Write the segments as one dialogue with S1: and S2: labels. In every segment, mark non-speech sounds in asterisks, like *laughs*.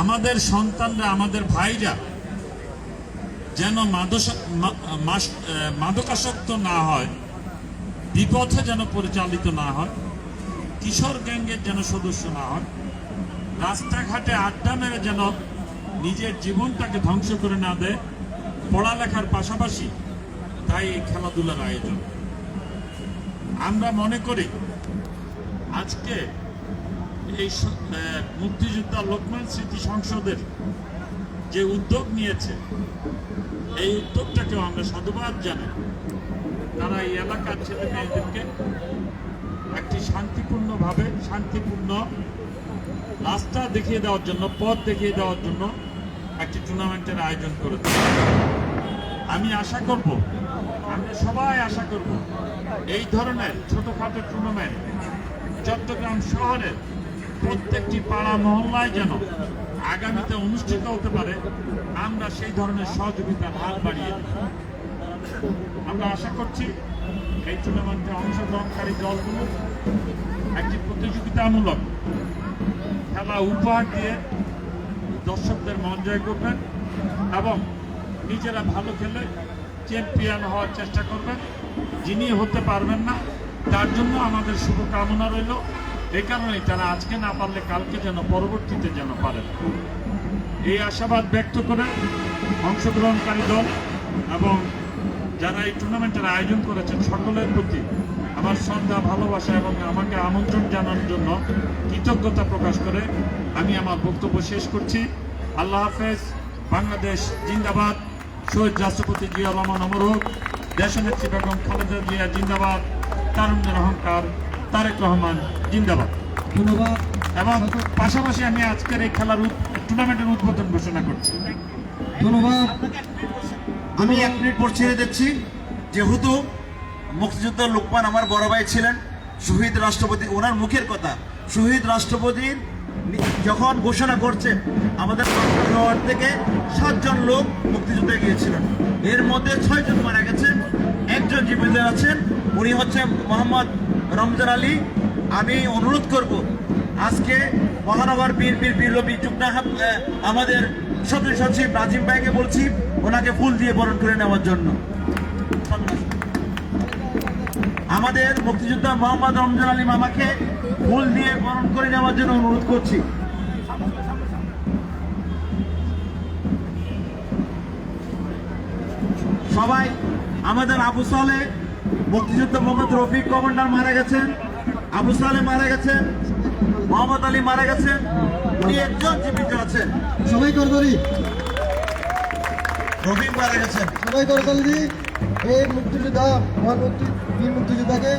S1: আমাদের সন্তানরা, আমাদের ভাইরা যেন মাদকাসক্ত না হয়, বিপথে যেন পরিচালিত না হয়, কিশোর গ্যাংয়ের যেন সদস্য না হয়, রাস্তাঘাটে আড্ডা মেরে যেন নিজের জীবনটাকে ধ্বংস করে না দেয়, পড়ালেখার পাশাপাশি তাই এই খেলাধুলার আয়োজন। আমরা মনে করি, আজকে এই মুক্তিযোদ্ধা লোকমান স্মৃতি সংসদের যে উদ্যোগ নিয়েছে, এই উদ্যোগটাকেও আমরা সাধুবাদ জানাই। তারা এই এলাকার ছেলে মেয়েদেরকে একটি শান্তিপূর্ণভাবে, শান্তিপূর্ণ রাস্তা দেখিয়ে দেওয়ার জন্য, পথ দেখিয়ে দেওয়ার জন্য একটি টুর্নামেন্টের আয়োজন করেছে। আমি আশা করব, আমরা সবাই আশা করব, এই ধরনের ছোটখাটো টুর্নামেন্ট চট্টগ্রাম শহরের প্রত্যেকটি পাড়া মহল্লায় যেন আগামীতে অনুষ্ঠিত হতে পারে, আমরা সেই ধরনের সহযোগিতার হাত বাড়িয়ে আমরা আশা করছি এই টুর্নামেন্টে অংশগ্রহণকারী দলগুলো একটি প্রতিযোগিতামূলক খেলা উপহার দিয়ে দর্শকদের মন জয় করবেন এবং নিজেরা ভালো খেলে চ্যাম্পিয়ন হওয়ার চেষ্টা করবেন। যিনি হতে পারবেন না, তার জন্য আমাদের শুভকামনা রইল। এই কারণেই তারা আজকে না পারলে কালকে যেন পরবর্তীতে যেন পারেন এই আশাবাদ ব্যক্ত করে অংশগ্রহণকারী দল এবং যারা এই টুর্নামেন্টের আয়োজন করেছেন, সকলের প্রতি আমার শ্রদ্ধা, ভালোবাসা এবং আমাকে আমন্ত্রণ জানানোর জন্য কৃতজ্ঞতা প্রকাশ করে আমি আমার বক্তব্য শেষ করছি। আল্লাহ হাফেজ, বাংলাদেশ জিন্দাবাদ। শহীদ রাষ্ট্রপতি জিয়া রহমান অমর দেশনেত্রী বেগম খালেদা জিয়া জিন্দাবাদ। তারুণ্যের অহংকার তারেক রহমান জিন্দাবাদ।
S2: ধন্যবাদ।
S1: এবং পাশাপাশি আমি আজকের এই খেলার টুর্নামেন্টের উদ্বোধন ঘোষণা করছি।
S2: ধন্যবাদ।
S3: আমি এক মিনিট পর ছেড়ে দিচ্ছি। যেহেতু মুক্তিযোদ্ধা লোকমান আমার বড় ভাই ছিলেন শহীদ রাষ্ট্রপতি ওনার মুখের কথা শহীদ রাষ্ট্রপতির যখন ঘোষণা করছে আমাদের শহর থেকে সাতজন লোক মুক্তিযুদ্ধে গিয়েছিলেন। এর মধ্যে ছয়জন মারা গেছেন একজন জীবিত আছেন উনি হচ্ছে মোহাম্মদ রমজান আলী আমি অনুরোধ করব আজকে মহানগর বিএনপির বিপ্লবী আহ, আমাদের সদস্য সচিব রাজীব ভাইকে বলছি ওনাকে ফুল দিয়ে বরণ করে নেওয়ার জন্য। আমাদের মুক্তিযোদ্ধা মোহাম্মদ রমজান আলী মামাকে ফুল দিয়ে বরণ করে নেওয়ার জন্য অনুরোধ করছি। সবাই আমাদের আবু সালে মুক্তিযুদ্ধ মোহাম্মদ রফিক কমান্ডার মারা গেছেন আবু সালে মারা গেছেন মোহাম্মদ আলী মারা গেছেন উনি একজন জীবিত আছেন।
S2: সবাই করতালি
S3: রফিক মারা গেছেন।
S2: সবাই করতালি এই মুক্তিযোদ্ধা মহান মুক্তি বীর মুক্তিযোদ্ধাকে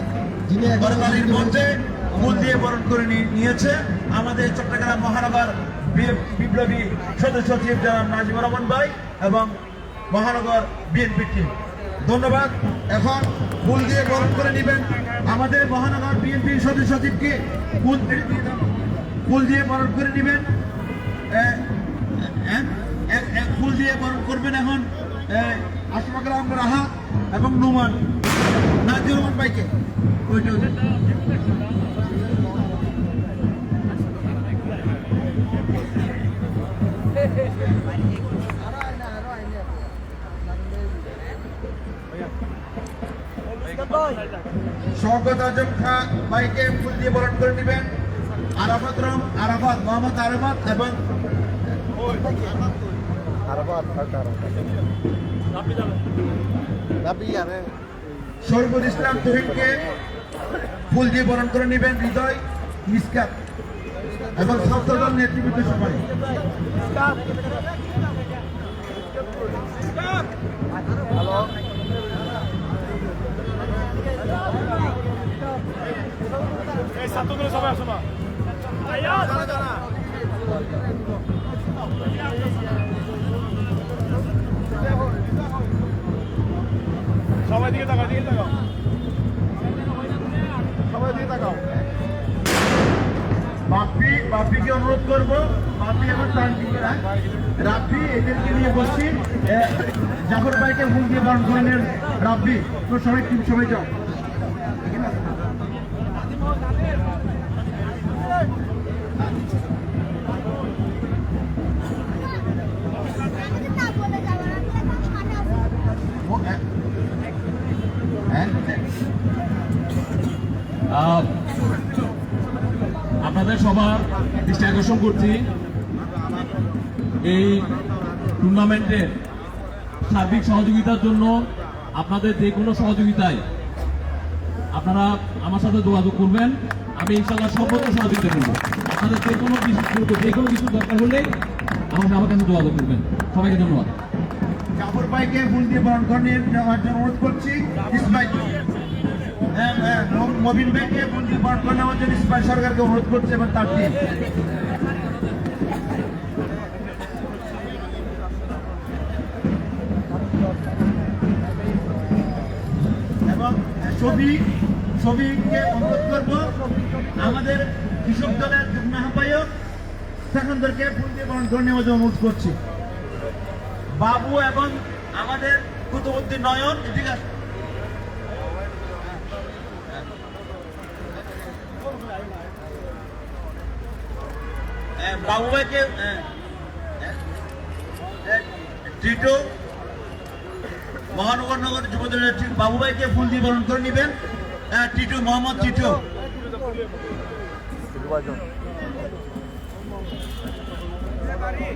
S2: যিনি
S3: বরকালির মধ্যে ফুল দিয়ে বরণ করে নিয়ে- নিয়েছে। আমাদের চট্টগ্রাম মহানগর বিপ্লবী সদস্য সচিব জনাব নাজিবুর রহমান ভাই এবং মহানগর বিএনপি টিম। ধন্যবাদ এখন ফুল দিয়ে বরণ করে নেবেন আমাদের মহানগর বিএনপি সদস্য সচিবকে ফুল। ফুল দিয়ে বরণ করে নেবেন ফুল দিয়ে বরণ করবেন এখন আশফাক রহমান রাহা এবং নুমান নাজির রহমান ভাইকে ওইটা ওইটা। *laughs* শওকত আজম খান ভাইকে ফুল দিয়ে বরণ করে নেবেন। আরাফাত রহম আরাফাত মোহাম্মদ আরাফাত এবং শহীদুল ইসলাম তুহিনকে ফুল দিয়ে বরণ করে নেবেন হৃদয় মিসকাত এবং ছাত্রদল নেতৃবৃন্দ সবাই।
S4: এই সবাই সবাই দিকে তাকাও দিকে তাকাও সবাই দিকে তাকাও
S3: বাপি, বাপিকে অনুরোধ করব। বাপি আমার তানজিরা রাব্বি, এদেরকে নিয়ে বসছি। জাফর ভাইকে ফুল দিয়ে বরণ করে নেন রাব্বি তো সবাই টিম সবাই যাও।
S5: সবার দৃষ্টি আকর্ষণ করছি এই টুর্নামেন্টের সার্বিক সহযোগিতার জন্য আপনাদের যে কোনো সহযোগিতায় আপনারা আমার সাথে যোগাযোগ করবেন। আমি ইনশাল্লাহ সর্বোচ্চ সহযোগিতা করব আপনাদের যে কোনো কিছু যে কোনো কিছু দরকার হলে আমাকে আমার কাছে যোগাযোগ করবেন। সবাইকে ধন্যবাদ।
S3: জাফর ভাইকে ফুল দিয়ে বরণ করে নিয়ে জন্য অনুরোধ করছি। মবিন ভাইকে দিয়ে বরণ করে নেওয়ার জন্য ইসমাইল সরকারকে অনুরোধ করছে এবং তার টিম এবং ছবি, ছবিকে অনুরোধ করব, আমাদের কৃষক দলের যুগ্ম আহ্বায়ক সেখানদেরকে ফুল দিয়ে বরণ করে নেওয়ার জন্য অনুরোধ করছি। বাবু এবং আমাদের কুতুবুদ্দিন নয়ন ঠিক আছে এ, বাবু ভাইকে এ, এ, এ, টিটো মহানগর নগর যুবদলের ঠিক বাবু ভাইকে ফুল দিয়ে বরণ করে নেবেন। এ, টিটু মোহাম্মদ টিটু।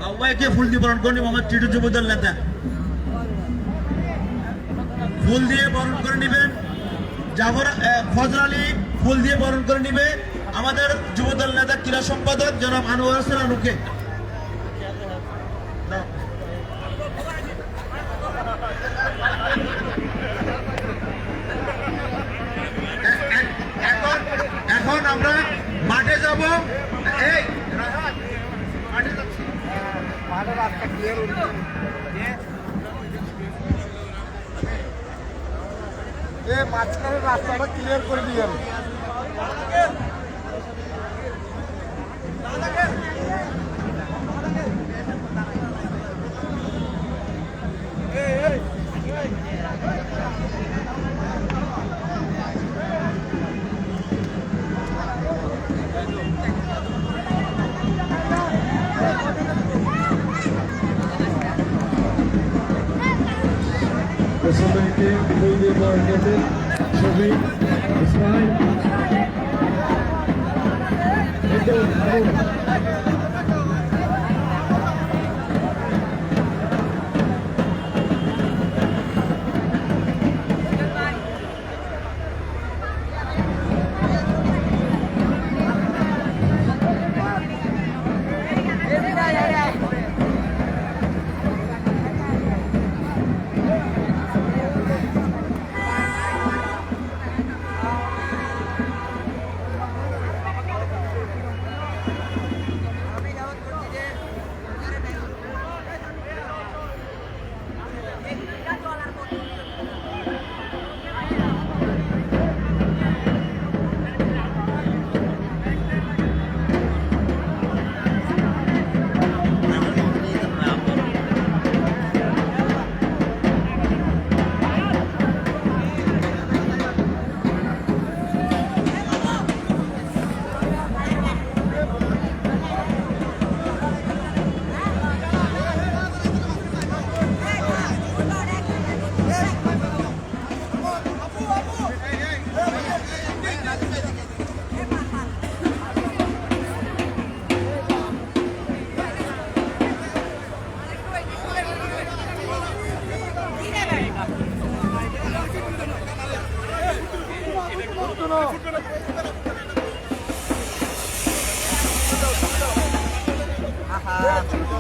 S3: বাবু ভাইকে ফুল দিয়ে বরণ করে নেবেন মোহাম্মদ টিটু যুবদল নেতা। ফুল দিয়ে বরণ করে নেবেন। জাফর ফজর আলী ফুল দিয়ে বরণ করে নিবে। আমাদের যুবদল নেতা ক্রীড়া সম্পাদক জনাব আনোয়ার হোসেন আনুকে। এখন আমরা মাঠে যাব। এই যাচ্ছি
S4: এ মাঝখানে রাস্তাটা ক্লিয়ার করে দিয়ে
S2: সবাইকে ফুল দিয়ে বরণ করতে ছবি ইসমাইল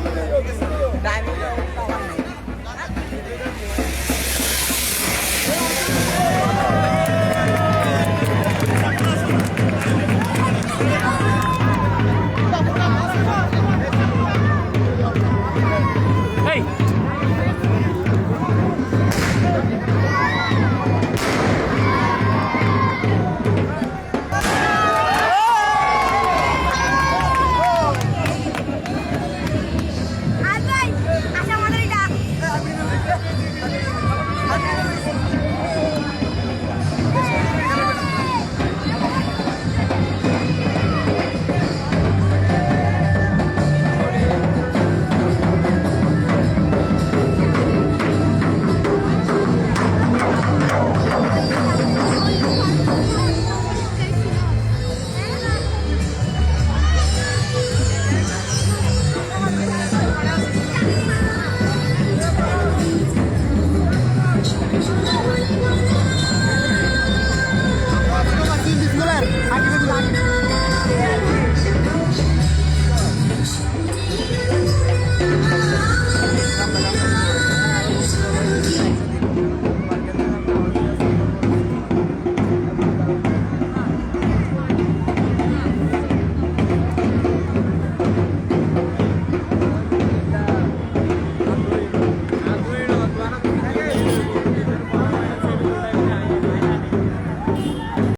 S2: এই